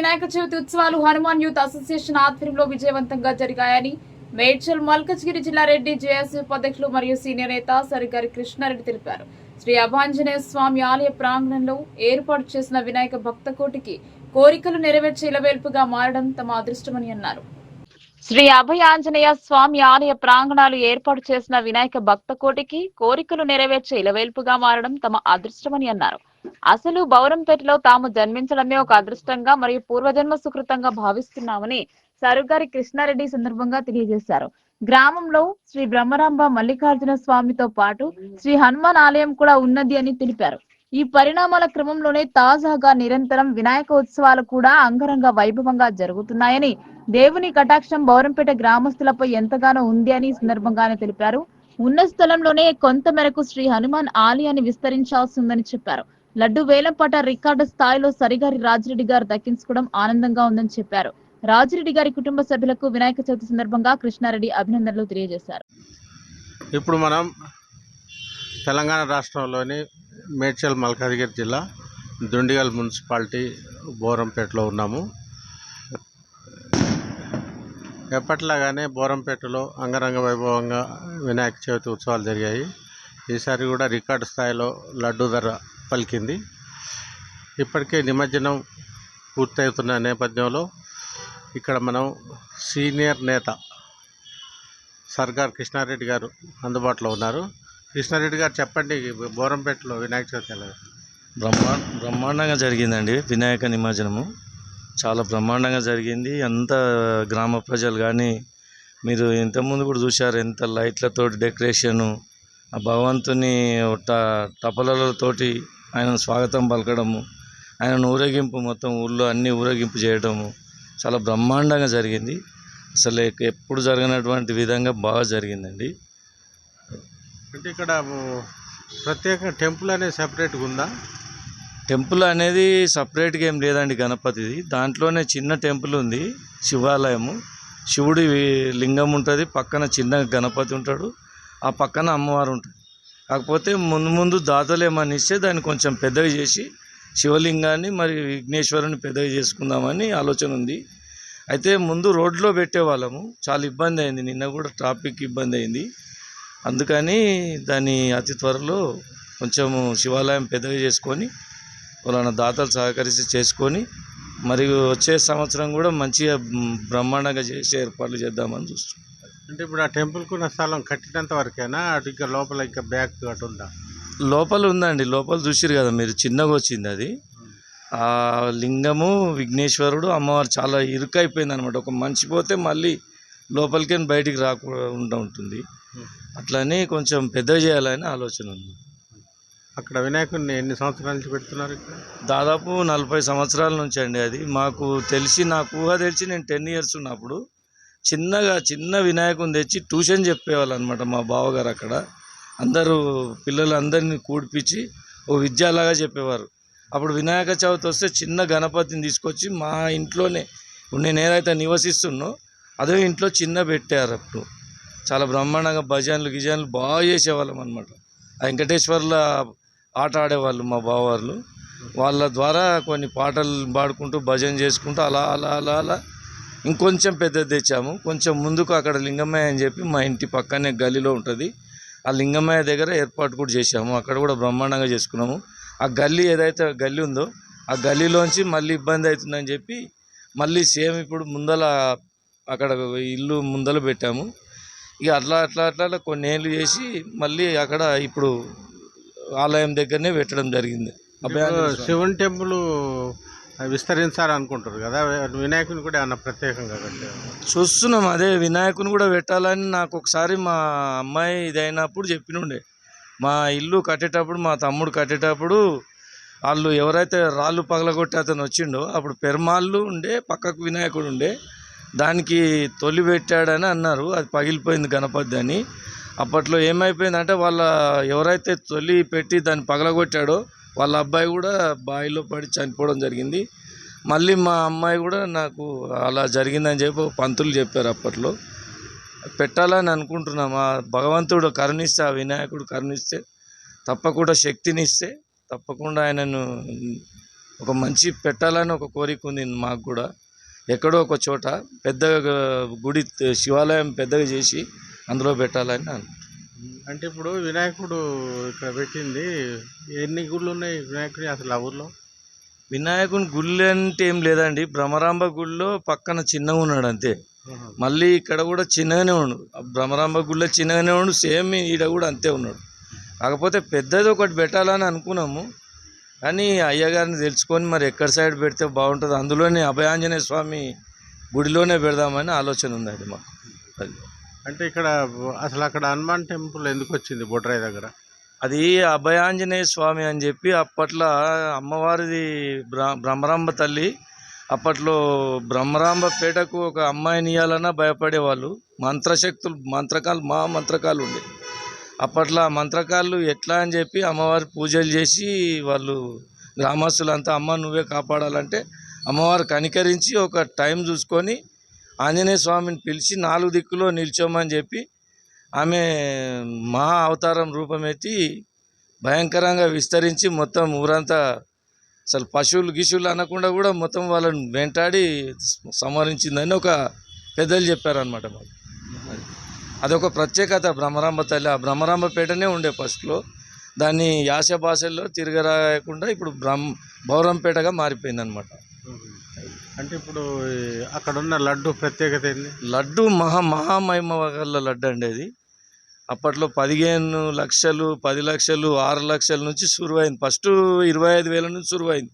వినాయక చవితి ఉత్సవాలు Hanuman youth association ఆధ్వర్యంలో విజయవంతంగా జరిగాయని మేడ్చల్ మల్కజ్గిరి జిల్లా రెడ్డి జేఎస్సీ ఉపాధ్యక్షులు మరియు సీనియర్ నేత సరిగారి కృష్ణారెడ్డి తెలిపారు. శ్రీ అభాంజనేయ స్వామి ఆలయ ప్రాంగణంలో ఏర్పాటు చేసిన వినాయక భక్త కోటికి కోరికలు నెరవేర్చే ఇలవేల్పుగా మారడం తమ అదృష్టమని అన్నారు. శ్రీ అభయ ఆంజనేయ స్వామి ఆలయ ప్రాంగణాలు ఏర్పాటు చేసిన వినాయక భక్త కోటికి కోరికలు నెరవేర్చే ఇలవేల్పుగా మారడం తమ అదృష్టమని అన్నారు. అసలు బౌరంపేటలో తాము జన్మించడమే ఒక అదృష్టంగా మరియు పూర్వజన్మ సుకృతంగా భావిస్తున్నామని సరుగారి కృష్ణారెడ్డి సందర్భంగా తెలియజేశారు. గ్రామంలో శ్రీ బ్రహ్మరాంబ మల్లికార్జున స్వామితో పాటు శ్రీ హనుమాన్ ఆలయం కూడా ఉన్నది అని తెలిపారు. ఈ పరిణామాల క్రమంలోనే తాజాగా నిరంతరం వినాయక ఉత్సవాలు కూడా అంగరంగ వైభవంగా జరుగుతున్నాయని దేవుని కటాక్షం బౌరంపేట గ్రామస్తులపై ఎంతగానో ఉంది అని సందర్భంగానే తెలిపారు. ఉన్న స్థలంలోనే కొంత మేరకు శ్రీ హనుమాన్ ఆలయాన్ని విస్తరించాల్సి ఉందని చెప్పారు. లడ్డు వేలంపాట రికార్డు స్థాయిలో సరిగారి రాజిరెడ్డి గారు దక్కించుకోవడం ఆనందంగా ఉందని చెప్పారు. రాజిరెడ్డి గారి కుటుంబ సభ్యులకు వినాయక చవితి సందర్భంగా కృష్ణారెడ్డి అభినందనలు తెలియజేశారు. ఇప్పుడు మనం తెలంగాణ రాష్ట్రంలోని మేడ్చల్ మల్కాజ్గిరి జిల్లా దుండిగల్ మున్సిపాలిటీ బోరంపేటలో ఉన్నాము. ఎప్పట్లాగానే బోరంపేటలో అంగరంగ వైభవంగా వినాయక చవితి ఉత్సవాలు జరిగాయి. ఈసారి కూడా రికార్డు స్థాయిలో లడ్డు ధర పలికింది. ఇప్పటికే నిమజ్జనం పూర్తవుతున్న నేపథ్యంలో ఇక్కడ మనం సీనియర్ నేత సర్గార్ కృష్ణారెడ్డి గారు అందుబాటులో ఉన్నారు. కృష్ణారెడ్డి గారు చెప్పండి బోరంపేటలో వినాయక చవితి ఎలా బ్రహ్మా బ్రహ్మాండంగా జరిగిందండి వినాయక నిమజ్జనము. చాలా బ్రహ్మాండంగా జరిగింది. అంత గ్రామ ప్రజలు కానీ మీరు ఇంతకుముందు కూడా చూశారు ఎంత లైట్లతో డెకరేషను ఆ భగవంతుని ట టపలలతోటి ఆయన స్వాగతం పలకడము ఆయన ఊరేగింపు మొత్తం ఊళ్ళో అన్ని ఊరేగింపు చేయడము చాలా బ్రహ్మాండంగా జరిగింది. అసలు ఎప్పుడు జరగనటువంటి విధంగా బాగా జరిగిందండి. అంటే ఇక్కడ ప్రత్యేక టెంపుల్ అనేది సెపరేట్గా ఉందా? టెంపుల్ అనేది సపరేట్గా ఏం లేదండి గణపతిది. దాంట్లోనే చిన్న టెంపుల్ ఉంది శివాలయము. శివుడి లింగం ఉంటుంది పక్కన చిన్న గణపతి ఉంటాడు ఆ పక్కన అమ్మవారు ఉంటుంది కాకపోతే ముందు ముందు దాతలు ఏమనిస్తే దాన్ని కొంచెం పెద్దగా చేసి శివలింగాన్ని మరి విఘ్నేశ్వరుని పెద్దగా చేసుకుందామని ఆలోచన ఉంది. అయితే ముందు రోడ్లో పెట్టేవాళ్ళము. చాలా ఇబ్బంది అయింది. నిన్న కూడా ట్రాఫిక్ ఇబ్బంది అయింది. అందుకని దాన్ని అతి త్వరలో కొంచెము శివాలయం పెద్దగా చేసుకొని వాళ్ళ దాతలు సహకరిస్తే చేసుకొని మరియు వచ్చే సంవత్సరం కూడా మంచిగా బ్రహ్మాండంగా చేసే ఏర్పాట్లు చేద్దామని చూస్తున్నాం. అంటే ఇప్పుడు ఆ టెంపుల్కి ఉన్న స్థలం కట్టినంత వరకేనా? అటు ఇంకా లోపల ఇంకా బ్యాక్ అటు ఉందా? లోపల ఉందండి. లోపల చూసిరు కదా మీరు. చిన్నగా వచ్చింది అది. ఆ లింగము విఘ్నేశ్వరుడు అమ్మవారు చాలా ఇరుకైపోయింది అనమాట ఒక మనిషి పోతే మళ్ళీ లోపలికి బయటికి రాకుండా ఉంటుంది. అట్లని కొంచెం పెద్దగా చేయాలని ఆలోచన ఉంది. అక్కడ వినాయకుడిని ఎన్ని సంవత్సరాల నుంచి పెడుతున్నారు ఇక్కడ? దాదాపు నలభై సంవత్సరాల నుంచి అండి అది. మాకు తెలిసి నాకు ఊహ తెలిసి నేను టెన్ ఇయర్స్ ఉన్నప్పుడు చిన్నగా చిన్న వినాయకుని తెచ్చి ట్యూషన్ చెప్పేవాళ్ళు అనమాట మా బావగారు అక్కడ. అందరూ పిల్లలందరినీ కూడిపించి ఓ విద్యలాగా చెప్పేవారు. అప్పుడు వినాయక చవితి వస్తే చిన్న గణపతిని తీసుకొచ్చి మా ఇంట్లోనే నేను ఏదైతే నివసిస్తున్నో అదే ఇంట్లో చిన్న పెట్టారు అప్పుడు. చాలా బ్రహ్మాండంగా భజనలు గిజన్లు బాగా చేసేవాళ్ళం అనమాట ఆ వెంకటేశ్వర్ల ఆట ఆడేవాళ్ళు మా బావవాళ్ళు వాళ్ళ ద్వారా కొన్ని పాటలు పాడుకుంటూ భజన చేసుకుంటూ అలా అలా అలా అలా ఇంకొంచెం పెద్దది తెచ్చాము. కొంచెం ముందుకు అక్కడ లింగమయ్య అని చెప్పి మా ఇంటి పక్కనే గల్లీలో ఉంటుంది. ఆ లింగమయ్య దగ్గర ఏర్పాటు కూడా చేశాము. అక్కడ కూడా బ్రహ్మాండంగా చేసుకున్నాము. ఆ గల్లీ ఏదైతే గల్లీ ఉందో ఆ గల్లీలోంచి మళ్ళీ ఇబ్బంది అవుతుందని చెప్పి మళ్ళీ సేమ్ ఇప్పుడు ముందల అక్కడ ఇల్లు ముందల పెట్టాము. ఇక అట్లా అట్లా అట్లా కొన్ని ఏళ్ళు చేసి మళ్ళీ అక్కడ ఇప్పుడు ఆలయం దగ్గరనే పెట్టడం జరిగింది. శివన్ టెంపుల్ విస్తరించాలనుకుంటారు కదా వినాయకుని కూడా ఏమన్నా ప్రత్యేకంగా కట్టారు? చూస్తున్నాం అదే వినాయకుని కూడా పెట్టాలని నాకు ఒకసారి మా అమ్మాయి ఇదైనప్పుడు చెప్పినుండే. మా ఇల్లు కట్టేటప్పుడు మా తమ్ముడు కట్టేటప్పుడు వాళ్ళు ఎవరైతే రాళ్ళు పగలగొట్టి అతను వచ్చిండో అప్పుడు పెరుమాళ్ళు ఉండే పక్కకు వినాయకుడు ఉండే దానికి తొలి పెట్టాడని అన్నారు. అది పగిలిపోయింది గణపతి అని. అప్పట్లో ఏమైపోయిందంటే వాళ్ళ ఎవరైతే తొలి పెట్టి దాన్ని పగలగొట్టాడో వాళ్ళ అబ్బాయి కూడా బావిలో పడి చనిపోవడం జరిగింది. మళ్ళీ మా అమ్మాయి కూడా నాకు అలా జరిగిందని చెప్పి ఒక పంతులు చెప్పారు అప్పట్లో. పెట్టాలని అనుకుంటున్నాం. ఆ భగవంతుడు కరుణిస్తే ఆ వినాయకుడు కరుణిస్తే తప్పకుండా శక్తినిస్తే తప్పకుండా ఆయనను ఒక మంచి పెట్టాలని ఒక కోరిక ఉంది మాకు కూడా. ఎక్కడో ఒక చోట పెద్దగా గుడి శివాలయం పెద్దగా చేసి అందులో పెట్టాలని అను అంటే ఇప్పుడు వినాయకుడు ఇక్కడ పెట్టింది. ఎన్ని గుళ్ళు ఉన్నాయి వినాయకుడి అసలు ఆ ఊర్లో? వినాయకుని గుళ్ళు అంటే ఏం లేదండి. భ్రమరాంబ గుడిలో పక్కన చిన్నగా ఉన్నాడు అంతే. మళ్ళీ ఇక్కడ కూడా చిన్నగానే ఉండు. భ్రమరాంబ గుడిలో చిన్నగానే ఉండు సేమ్ ఈడ కూడా అంతే ఉన్నాడు. కాకపోతే పెద్దది ఒకటి పెట్టాలని అనుకున్నాము. కానీ అయ్యగారిని తెలుసుకొని మరి ఎక్కడ సైడ్ పెడితే బాగుంటుంది అందులోనే అభయాంజనేయ స్వామి గుడిలోనే పెడదామని ఆలోచన ఉందండి మాకు. అది. అంటే ఇక్కడ అసలు అక్కడ హనుమాన్ టెంపుల్ ఎందుకు వచ్చింది బొడ్రాయి దగ్గర? అది అభయాంజనేయ స్వామి అని చెప్పి అప్పట్లో అమ్మవారిది బ్ర బ్రహ్మరాంబ తల్లి అప్పట్లో బ్రహ్మరాంబ పేటకు ఒక అమ్మాయిని ఇవ్వాలన్నా భయపడేవాళ్ళు. మంత్రశక్తులు మంత్రకాలు మా మంత్రకాలు ఉండే. అప్పట్లో ఆ మంత్రకాలు ఎట్లా అని చెప్పి అమ్మవారి పూజలు చేసి వాళ్ళు గ్రామస్తులంతా అమ్మ నువ్వే కాపాడాలంటే అమ్మవారు కనికరించి ఒక టైం చూసుకొని ఆంజనేయ స్వామిని పిలిచి నాలుగు దిక్కులో నిల్చోమని చెప్పి ఆమె మహా అవతారం రూపమెత్తి భయంకరంగా విస్తరించి మొత్తం ఊరంతా అసలు పశువులు గిశువులు అనకుండా కూడా మొత్తం వాళ్ళని వెంటాడి సంహరించిందని ఒక పెద్దలు చెప్పారనమాట మాకు. అదొక ప్రత్యేకత బ్రహ్మరాంబ తల్లి. ఆ బ్రహ్మరాంబ పేటనే ఉండే ఫస్ట్లో. దాన్ని యాస భాషల్లో తిరగరాయకుండా ఇప్పుడు బ్రహ్మ భౌరంపేటగా మారిపోయిందనమాట అంటే ఇప్పుడు అక్కడ ఉన్న లడ్డు ప్రత్యేకత ఏంది? లడ్డు మహా మహామహిమ గల లడ్డు అండి అది. అప్పట్లో పదిహేను లక్షలు పది లక్షలు ఆరు లక్షల నుంచి సురువైంది ఫస్ట్ ఇరవై ఐదు వేల నుంచి సురువైంది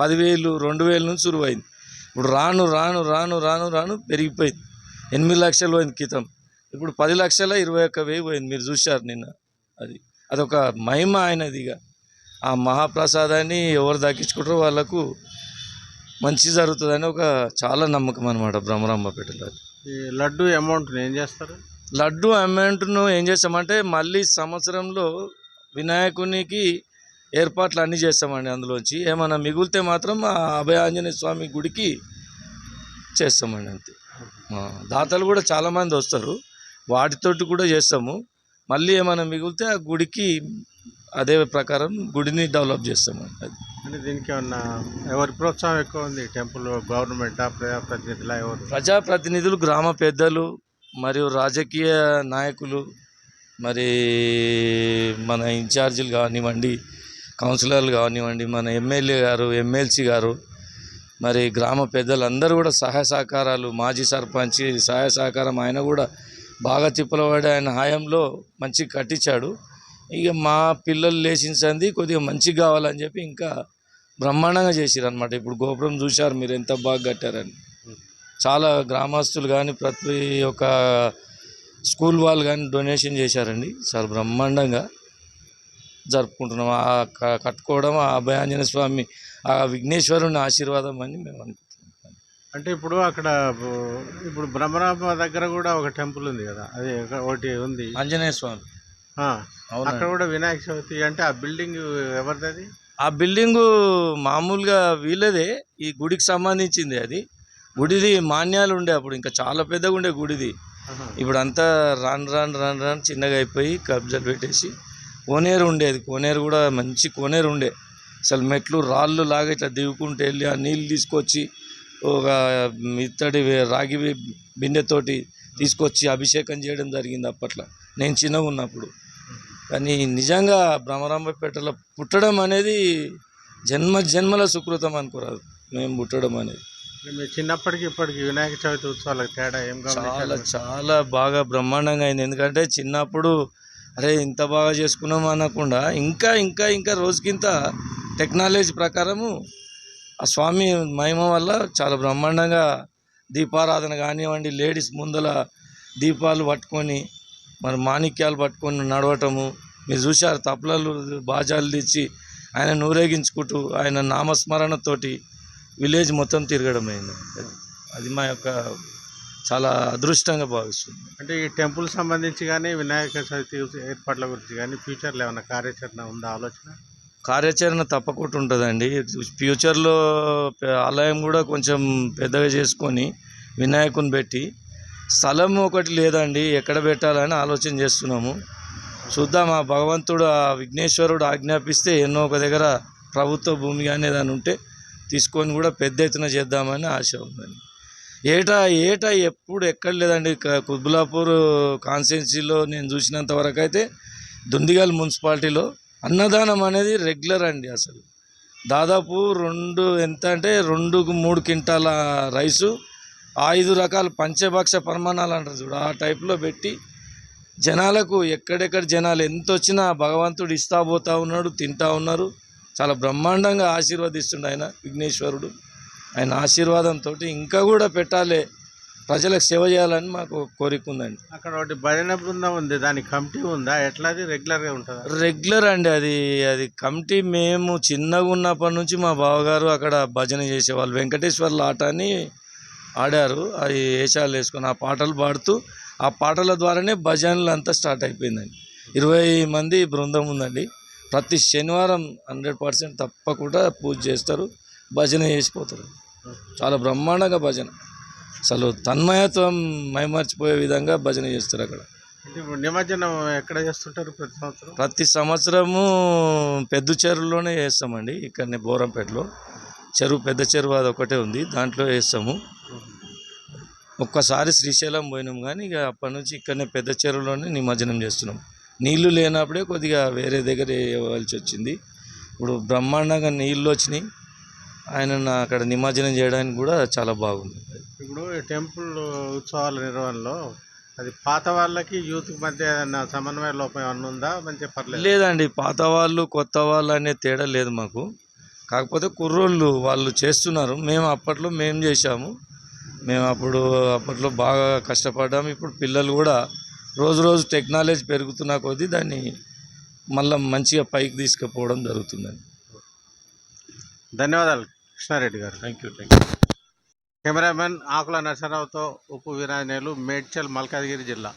పదివేలు రెండు వేల నుంచి సురువైంది ఇప్పుడు రాను రాను రాను రాను రాను పెరిగిపోయింది. ఎనిమిది లక్షలు పోయింది క్రితం. ఇప్పుడు పది లక్షల ఇరవై ఒక్క వెయ్యి పోయింది. మీరు చూశారు నిన్న అది. అదొక మహిమ ఆయనది ఇక. ఆ మహాప్రసాదాన్ని ఎవరు దక్కించుకుంటారో వాళ్ళకు మంచి జరుగుతుందని ఒక చాలా నమ్మకం అనమాట బ్రహ్మరాంబపేటలో. ఈ లడ్డు అమౌంట్ని ఏం చేస్తారు? లడ్డు అమౌంట్ను ఏం చేస్తామంటే మళ్ళీ సంవత్సరంలో వినాయకునికి ఏర్పాట్లు అన్నీ చేస్తామండి అందులోంచి. ఏమైనా మిగిలితే మాత్రం ఆ అభయ ఆంజనేయ స్వామి గుడికి చేస్తామండి అంతే. దాతలు కూడా చాలామంది వస్తారు. వాటితోటి కూడా చేస్తాము. మళ్ళీ ఏమైనా మిగిలితే ఆ గుడికి అదే ప్రకారం గుడిని డెవలప్ చేస్తామండి అది. అంటే దీనికి ఏమన్నా ఎవరి ప్రోత్సాహం ఎక్కువ ఉంది? టెంపుల్ గవర్నమెంట్ ప్రజాప్రతినిధులా ఎవరు? ప్రజాప్రతినిధులు గ్రామ పెద్దలు మరియు రాజకీయ నాయకులు మరి మన ఇన్ఛార్జీలు కానివ్వండి కౌన్సిలర్లు కానివ్వండి మన ఎమ్మెల్యే గారు ఎమ్మెల్సీ గారు మరి గ్రామ పెద్దలు అందరూ కూడా సహాయ సహకారాలు మాజీ సర్పంచ్ సహాయ సహకారం ఆయన కూడా బాగా తిప్పలవాడి ఆయన హాయంలో మంచి కట్టించాడు. ఇక మా పిల్లలు లేచింది కొద్దిగా మంచిగా కావాలని చెప్పి ఇంకా బ్రహ్మాండంగా చేసిరు అనమాట ఇప్పుడు గోపురం చూశారు మీరు ఎంత బాగా కట్టారని. చాలా గ్రామస్తులు కానీ ప్రతి ఒక్క స్కూల్ వాళ్ళు కానీ డొనేషన్ చేశారండి. చాలా బ్రహ్మాండంగా జరుపుకుంటున్నాం. ఆ క- కట్టుకోవడం ఆ అభయాంజన స్వామి ఆ విఘ్నేశ్వరుని ఆశీర్వాదం అని మేము అనుకుంటున్నాం. అంటే ఇప్పుడు అక్కడ ఇప్పుడు బ్రహ్మరామ దగ్గర కూడా ఒక టెంపుల్ ఉంది కదా? అది ఒక- ఒకటి ఉంది. ఆంజనేయ స్వామి. అక్కడ కూడా వినాయక చవితి అంటే ఆ బిల్డింగ్ ఎవరిది ఆ బిల్డింగు మామూలుగా వీళ్ళదే ఈ గుడికి సంబంధించింది అది. గుడిది మాన్యాలు ఉండే అప్పుడు ఇంకా చాలా పెద్దగా ఉండే గుడిది. ఇప్పుడు అంతా రాను రాను రాను రాను చిన్నగా అయిపోయి కబ్జాలు పెట్టేసి కోనేరు ఉండేది కోనేరు కూడా మంచి కోనేరు ఉండే. అసలు మెట్లు రాళ్ళు లాగా ఇట్లా దిగుకుంటూ వెళ్ళి ఆ నీళ్ళు తీసుకొచ్చి ఒక ఇత్తడి రాగి బిందెతోటి తీసుకొచ్చి అభిషేకం చేయడం జరిగింది అప్పట్లో. నేను చిన్నగా ఉన్నప్పుడు. కానీ నిజంగా భ్రమరాంబపేటలో పుట్టడం అనేది జన్మ జన్మల సుకృతం అనుకోరాదు. మేము పుట్టడం అనేది. చిన్నప్పటికి ఇప్పటికి వినాయక చవితి ఉత్సవాలకు తేడా ఏం చాలా చాలా బాగా బ్రహ్మాండంగా అయింది. ఎందుకంటే చిన్నప్పుడు అరే ఇంత బాగా చేసుకున్నాం అనకుండా ఇంకా ఇంకా ఇంకా రోజుకింత టెక్నాలజీ ప్రకారము ఆ స్వామి మహిమ వల్ల చాలా బ్రహ్మాండంగా దీపారాధన కానివ్వండి లేడీస్ ముందల దీపాలు పట్టుకొని మరి మాణిక్యాలు పట్టుకొని నడవటము. మీరు చూశారు తప్లలు బాజాలు తెచ్చి ఆయన నూరేగించుకుంటూ ఆయన నామస్మరణతోటి విలేజ్ మొత్తం తిరగడం అయింది. అది మా యొక్క చాలా అదృష్టంగా భావిస్తుంది. అంటే ఈ టెంపుల్ సంబంధించి కానీ వినాయక చవితి ఏర్పాట్ల గురించి కానీ ఫ్యూచర్లో ఏమైనా కార్యాచరణ ఉందా ఆలోచన? కార్యాచరణ తప్పకుండా ఉంటుందండి. ఫ్యూచర్లో ఆలయం కూడా కొంచెం పెద్దగా చేసుకొని వినాయకుని పెట్టి స్థలం ఒకటి లేదండి. ఎక్కడ పెట్టాలని ఆలోచన చేస్తున్నాము. చూద్దాం ఆ భగవంతుడు ఆ విఘ్నేశ్వరుడు ఆజ్ఞాపిస్తే ఎన్నో ఒక దగ్గర ప్రభుత్వ భూమి కానీ ఏదైనా ఉంటే తీసుకొని కూడా పెద్ద ఎత్తున చేద్దామని ఆశ ఉందండి. ఏటా ఏటా ఎప్పుడు ఎక్కడ లేదండి. కుద్బులాపూర్ కాన్స్టిట్యున్సీలో నేను చూసినంత వరకు అయితే దుండిగల్ మున్సిపాలిటీలో అన్నదానం అనేది రెగ్యులర్ అండి అసలు. దాదాపు రెండు ఎంత అంటే రెండు మూడు క్వింటాల రైసు ఐదు రకాల పంచభక్ష పరిమాణాలు అంటారు చూడు. ఆ టైప్లో పెట్టి జనాలకు ఎక్కడెక్కడ జనాలు ఎంత వచ్చినా భగవంతుడు ఇస్తా పోతా ఉన్నాడు తింటా ఉన్నారు. చాలా బ్రహ్మాండంగా ఆశీర్వదిస్తుండు ఆయన విఘ్నేశ్వరుడు. ఆయన ఆశీర్వాదంతో ఇంకా కూడా పెట్టాలి. ప్రజలకు సేవ చేయాలని మాకు కోరిక ఉందండి. అక్కడ ఒకటి భజన బృందం ఉంది దానికి కమిటీ ఉందా? ఎట్లాది? రెగ్యులర్గా ఉంటుందా? రెగ్యులర్ అండి అది అది కమిటీ మేము చిన్నగా ఉన్నప్పటి నుంచి మా బావగారు అక్కడ భజన చేసేవాళ్ళు. వెంకటేశ్వర్ల ఆట అని ఆడారు. అది వేషాలు వేసుకొని ఆ పాటలు పాడుతూ ఆ పాటల ద్వారానే భజనలు అంతా స్టార్ట్ అయిపోయిందండి. ఇరవై మంది బృందం ఉందండి. ప్రతి శనివారం హండ్రెడ్ పర్సెంట్ తప్పకుండా పూజ చేస్తారు భజన చేసిపోతారు. చాలా బ్రహ్మాండంగా భజన. అసలు తన్మయత్వం మైమర్చిపోయే విధంగా భజన చేస్తారు అక్కడ. నిమజ్జనం ఎక్కడ చేస్తుంటారు ప్రతి సంవత్సరం? ప్రతి సంవత్సరము పెద్ద చెరువులోనే వేస్తామండి ఇక్కడనే బోరంపేటలో. చెరువు పెద్ద చెరువు అది ఒకటే ఉంది. దాంట్లో వేస్తాము. ఒక్కసారి శ్రీశైలం పోయినాం కానీ ఇక అప్పటి నుంచి ఇక్కడనే పెద్ద చెరువులోనే నిమజ్జనం చేస్తున్నాం. నీళ్ళు లేనప్పుడే కొద్దిగా వేరే దగ్గర వేయవలసి వచ్చింది. ఇప్పుడు బ్రహ్మాండంగా నీళ్ళు వచ్చినాయి. ఆయన అక్కడ నిమజ్జనం చేయడానికి కూడా చాలా బాగుంది. ఇప్పుడు టెంపుల్ ఉత్సవాల నిర్వహణలో అది పాత వాళ్ళకి యూత్ మధ్య ఏదన్నా సమన్వయ లోపం ఏమన్నా ఉందా? మంచిగా పర్లేదు? లేదండి. పాత వాళ్ళు కొత్త వాళ్ళు అనే తేడా లేదు మాకు. కాకపోతే కుర్రోళ్ళు వాళ్ళు చేస్తున్నారు. మేము అప్పట్లో మేము చేశాము. మేము అప్పుడు అప్పట్లో బాగా కష్టపడ్డాము. ఇప్పుడు పిల్లలు కూడా రోజు రోజు టెక్నాలజీ పెరుగుతున్న కొద్దీ దాన్ని మళ్ళీ మంచిగా పైకి తీసుకుపోవడం జరుగుతుందండి. ధన్యవాదాలు కృష్ణారెడ్డి గారు. Thank you thank you cameraman Akula నరసరావుతో Uppu Veeranjaneyulu Medchal Malkajgiri జిల్లా.